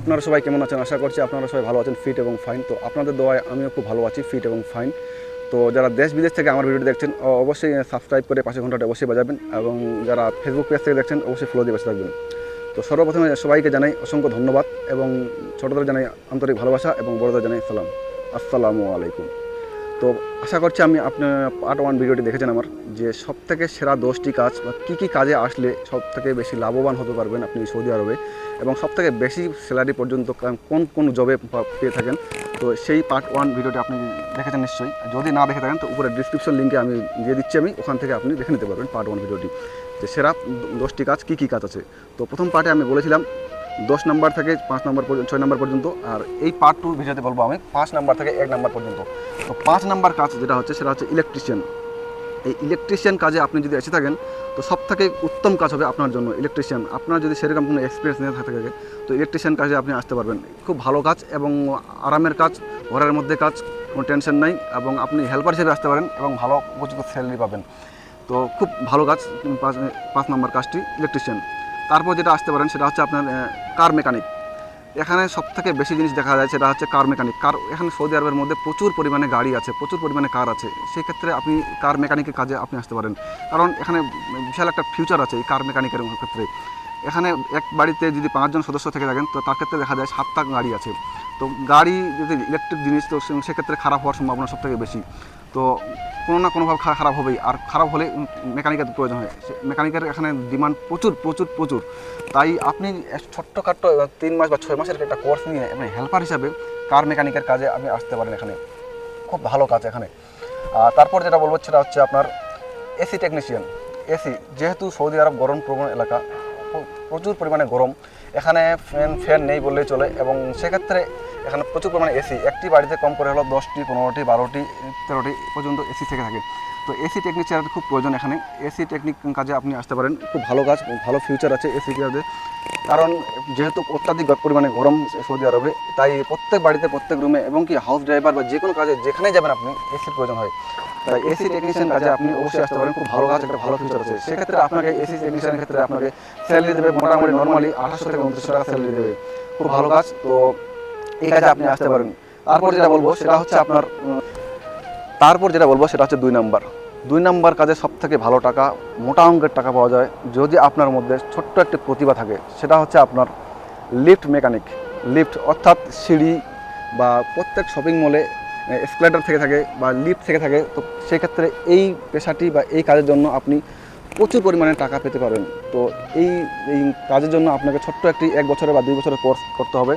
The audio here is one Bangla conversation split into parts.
আপনারা সবাই কেমন আছেন? আশা করছি আপনারা সবাই ভালো আছেন ফিট এবং ফাইন তো আপনাদের দোয়ায় আমিও খুব ভালো আছি ফিট এবং ফাইন তো যারা দেশ বিদেশ থেকে আমার ভিডিওটি দেখছেন অবশ্যই সাবস্ক্রাইব করে পাশে ঘন্টাটা অবশ্যই বাজাবেন এবং যারা ফেসবুক পেজ থেকে দেখছেন, অবশ্যই ফলো দিয়ে বসে থাকবেন। তো সর্বপ্রথমে সবাইকে জানাই অসংখ্য ধন্যবাদ এবং ছোটদের জানাই আন্তরিক ভালোবাসা এবং বড়দের জানাই সালাম। আসসালামু আলাইকুম। তো আশা করছি আমি আপনার পার্ট ওয়ান ভিডিওটি দেখেছেন আমার, যে সব থেকে সেরা দশটি কাজ বা কী কী কাজে আসলে সব থেকে বেশি লাভবান হতে পারবেন আপনি সৌদি আরবে এবং সব থেকে বেশি স্যালারি পর্যন্ত কোন কোন জবে পেয়ে থাকেন। তো সেই পার্ট ওয়ান ভিডিওটি আপনি দেখেছেন নিশ্চয়ই। যদি না দেখে থাকেন, তো উপরে ডিসক্রিপশন লিঙ্কে আমি দিয়ে দিচ্ছি আমি, ওখান থেকে আপনি দেখে নিতে পারবেন পার্ট ওয়ান ভিডিওটি। যে সেরা দশটি কাজ কী কী কাজ আছে? তো প্রথম পার্টে আমি বলেছিলাম দশ নাম্বার থেকে পাঁচ নাম্বার পর্যন্ত, ছয় নাম্বার পর্যন্ত, আর এই পার্ট টু ভিডিওতে বলব আমি, পাঁচ নাম্বার থেকে এক নাম্বার পর্যন্ত। তো পাঁচ নাম্বার কাজ যেটা হচ্ছে, সেটা হচ্ছে ইলেকট্রিশিয়ান এই ইলেকট্রিশিয়ান কাজে আপনি যদি এসে থাকেন, তো সব থেকে উত্তম কাজ হবে আপনার জন্য ইলেকট্রিশিয়ান আপনার যদি সেরকম কোনো এক্সপিরিয়েন্স নিয়ে থাকে, তো ইলেকট্রিশিয়ান কাজে আপনি আসতে পারবেন। খুব ভালো কাজ এবং আরামের কাজ, ঘরের মধ্যে কাজ, কোনো টেনশন নাই এবং আপনি হেল্পার হিসেবে আসতে পারেন এবং ভালো উপযুক্ত স্যালারি পাবেন। তো খুব ভালো কাজ, পাঁচ পাঁচ নম্বর কাজটি ইলেকট্রিশিয়ান তারপর যেটা আসতে পারেন সেটা হচ্ছে আপনার কার মেকানিক এখানে সব থেকে বেশি জিনিস দেখা যায় সেটা হচ্ছে কার মেকানিক কার এখানে সৌদি আরবের মধ্যে প্রচুর পরিমাণে গাড়ি আছে, প্রচুর পরিমাণে কার আছে। সেই ক্ষেত্রে আপনি কার মেকানিকের কাজে আপনি আসতে পারেন। কারণ এখানে বিশাল একটা ফিউচার আছে এই কার মেকানিকের ক্ষেত্রে। এখানে এক বাড়িতে যদি পাঁচজন সদস্য থেকে থাকেন, তো তার ক্ষেত্রে দেখা যায় সাতটা গাড়ি আছে। তো গাড়ি যদি ইলেকট্রিক জিনিস, তো সেক্ষেত্রে খারাপ হওয়ার সম্ভাবনা সব থেকে বেশি। তো কোনো না কোনোভাবে খারাপ হবেই। আর খারাপ হলে মেকানিকের প্রয়োজন হয়। মেকানিকের এখানে ডিমান্ড প্রচুর প্রচুর প্রচুর। তাই আপনি ছোট্টখাট্ট তিন মাস বা ছয় মাসের একটা কোর্স নিয়ে আপনি হেল্পার হিসাবে কার মেকানিকের কাজে আপনি আসতে পারেন এখানে। খুব ভালো কাজ এখানে। আর তারপর যেটা বলব সেটা হচ্ছে আপনার এসি টেকনিশিয়ান এসি যেহেতু সৌদি আরব গরম প্রবণ এলাকা প্রচুর পরিমাণে গরম। এখানে ফ্যান ফ্যান নেই বললেই চলে এবং সেক্ষেত্রে এখানে প্রচুর পরিমাণে এসি। একটি বাড়িতে কম করে হলো দশটি, পনেরোটি, বারোটি, তেরোটি পর্যন্ত এসি থেকে থাকে। তো এসি টেকনিশিয়ানের খুব প্রয়োজন এখানে। এসি টেকনিক কাজে আপনি আসতে পারেন। খুব ভালো কাজ, ভালো ফিউচার আছে এসি কাজে। কারণ যেহেতু অত্যাধিক পরিমাণে গরম সৌদি আরবে, তাই প্রত্যেক বাড়িতে, প্রত্যেক রুমে এবং কি হাউস ড্রাইভার বা যে কোনো কাজে যেখানে যাবেন আপনি এসির প্রয়োজন হয়। তাই এসি টেকনিশিয়ান কাজে আপনি অবশ্যই আসতে পারেন, খুব ভালো কাজ, একটা ভালো ফিউচার আছে। সেক্ষেত্রে আপনাকে এসি টেকনিশিয়ানের ক্ষেত্রে আপনাকে স্যালারি দেবে মোটামুটি নর্মালি আঠাশশো থেকে উনত্রিশশো টাকা স্যালারি দেবে। খুব ভালো কাজ, তো এই কাজে আপনি আসতে পারেন। তারপর যেটা বলব, সেটা হচ্ছে আপনার, তারপর যেটা বলব, সেটা হচ্ছে দুই নাম্বার। দুই নাম্বার কাজে সব থেকে ভালো টাকা, মোটা অঙ্কের টাকা পাওয়া যায়। যদি আপনার মধ্যে ছোট্ট একটি প্রতিভা থাকে, সেটা হচ্ছে আপনার লিফট মেকানিক লিফট অর্থাৎ সিঁড়ি বা প্রত্যেক শপিং মলে এসকেলেটার থেকে থাকে বা লিফট থেকে থাকে, তো সেক্ষেত্রে এই পেশাটি বা এই কাজের জন্য আপনি প্রচুর পরিমাণে টাকা পেতে পারেন। তো এই এই কাজের জন্য আপনাকে ছোট্ট একটি এক বছরের বা দুই বছরের কোর্স করতে হবে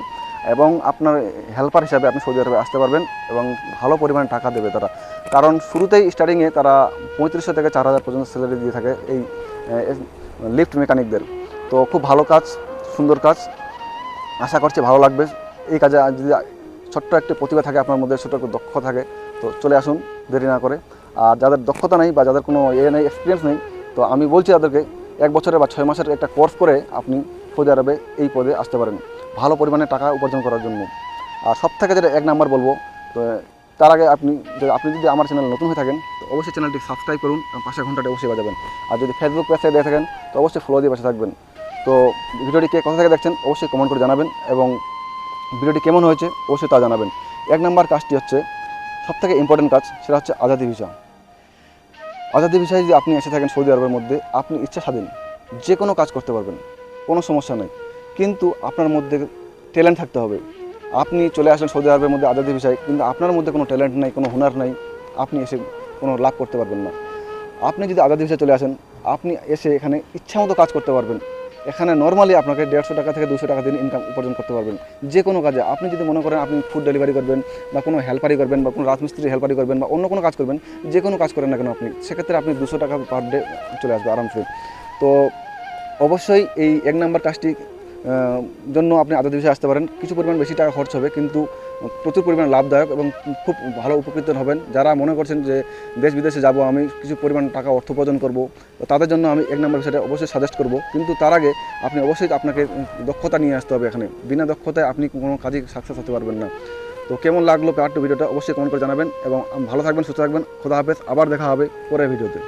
এবং আপনার হেল্পার হিসাবে আপনি সৌদি আরবে আসতে পারবেন এবং ভালো পরিমাণে টাকা দেবে তারা। কারণ শুরুতেই স্টার্টিংয়ে তারা পঁয়ত্রিশশো থেকে চার হাজার পর্যন্ত স্যালারি দিয়ে থাকে এই লিফট মেকানিকদের তো খুব ভালো কাজ, সুন্দর কাজ। আশা করছি ভালো লাগবে। এই কাজে যদি ছোট্ট একটি প্রতিভা থাকে, আপনার মধ্যে ছোট্ট একটু দক্ষ থাকে। তো চলে আসুন, দেরি না করে। আর যাদের দক্ষতা নেই বা যাদের কোনো এ নেই এক্সপিরিয়েন্স নেই, তো আমি বলছি তাদেরকে, এক বছরের বা ছয় মাসের একটা কোর্স করে আপনি সৌদি আরবে এই পদে আসতে পারেন। ভালো পরিমাণে টাকা উপার্জন করার জন্য। আর সব থেকে যেটা এক নাম্বার বলব, তো তার আগে আপনি যে, আপনি যদি আমার চ্যানেল নতুন হয়ে থাকেন, তো অবশ্যই চ্যানেলটি সাবস্ক্রাইব করুন পাশে ঘন্টাটা অবশ্যই বাজাবেন। আর যদি ফেসবুক পেজে দেখে থাকেন, তো অবশ্যই ফলো দিয়ে পাশে থাকবেন। তো ভিডিওটি কে কোথা থেকে দেখছেন, অবশ্যই কমেন্ট করে জানাবেন এবং ভিডিওটি কেমন হয়েছে অবশ্যই তা জানাবেন। এক নম্বর কাজটি হচ্ছে, সবথেকে ইম্পর্টেন্ট কাজ সেটা হচ্ছে আজাদি ভিসা আজাদি ভিসায় যদি আপনি এসে থাকেন সৌদি আরবের মধ্যে, আপনি ইচ্ছা স্বাধীন যে কোনো কাজ করতে পারবেন, কোনো সমস্যা নেই। কিন্তু আপনার মধ্যে ট্যালেন্ট থাকতে হবে। আপনি চলে আসেন সৌদি আরবের মধ্যে আজাদি ভিসায় কিন্তু আপনার মধ্যে কোনো ট্যালেন্ট নাই, কোনো হুনার নাই, আপনি এসে কোনো লাভ করতে পারবেন না। আপনি যদি আজাদি ভিসায় চলে আসেন, আপনি এসে এখানে ইচ্ছা মতো কাজ করতে পারবেন। এখানে নর্মালি আপনাকে দেড়শো টাকা থেকে দুশো টাকা দিন ইনকাম উপার্জন করতে পারবেন। যে কোনো কাজে। আপনি যদি মনে করেন আপনি ফুড ডেলিভারি করবেন বা কোনো হেল্পারি করবেন বা কোনো রাজমিস্ত্রি হেল্পারি করবেন বা অন্য কোনো কাজ করবেন, যে কোনো কাজ করেন না কেন আপনি, সেক্ষেত্রে আপনি দুশো টাকা পার ডে চলে আসবে আরামসে। তো অবশ্যই এই এক নম্বর কাজটি জন্য আপনি আদা দিবসে আসতে পারেন। কিছু পরিমাণ বেশি টাকা খরচ হবে, কিন্তু প্রচুর পরিমাণ লাভদায়ক এবং খুব ভালো উপকৃত হবেন। যারা মনে করছেন যে দেশ বিদেশে যাব, আমি কিছু পরিমাণ টাকা অর্থ উপার্জন করব তাদের জন্য আমি এক নম্বর বিষয়টা অবশ্যই সাজেস্ট করব। কিন্তু তার আগে আপনি অবশ্যই আপনাকে দক্ষতা নিয়ে আসতে হবে এখানে। বিনা দক্ষতায় আপনি কোনো কাজে সাকসেস হতে পারবেন না। তো কেমন লাগল পার্ট ভিডিওটা অবশ্যই কমেন্ট করে জানাবেন এবং ভালো থাকবেন, সুস্থ থাকবেন। খোদা হাফেজ, আবার দেখা হবে পরের ভিডিওতে।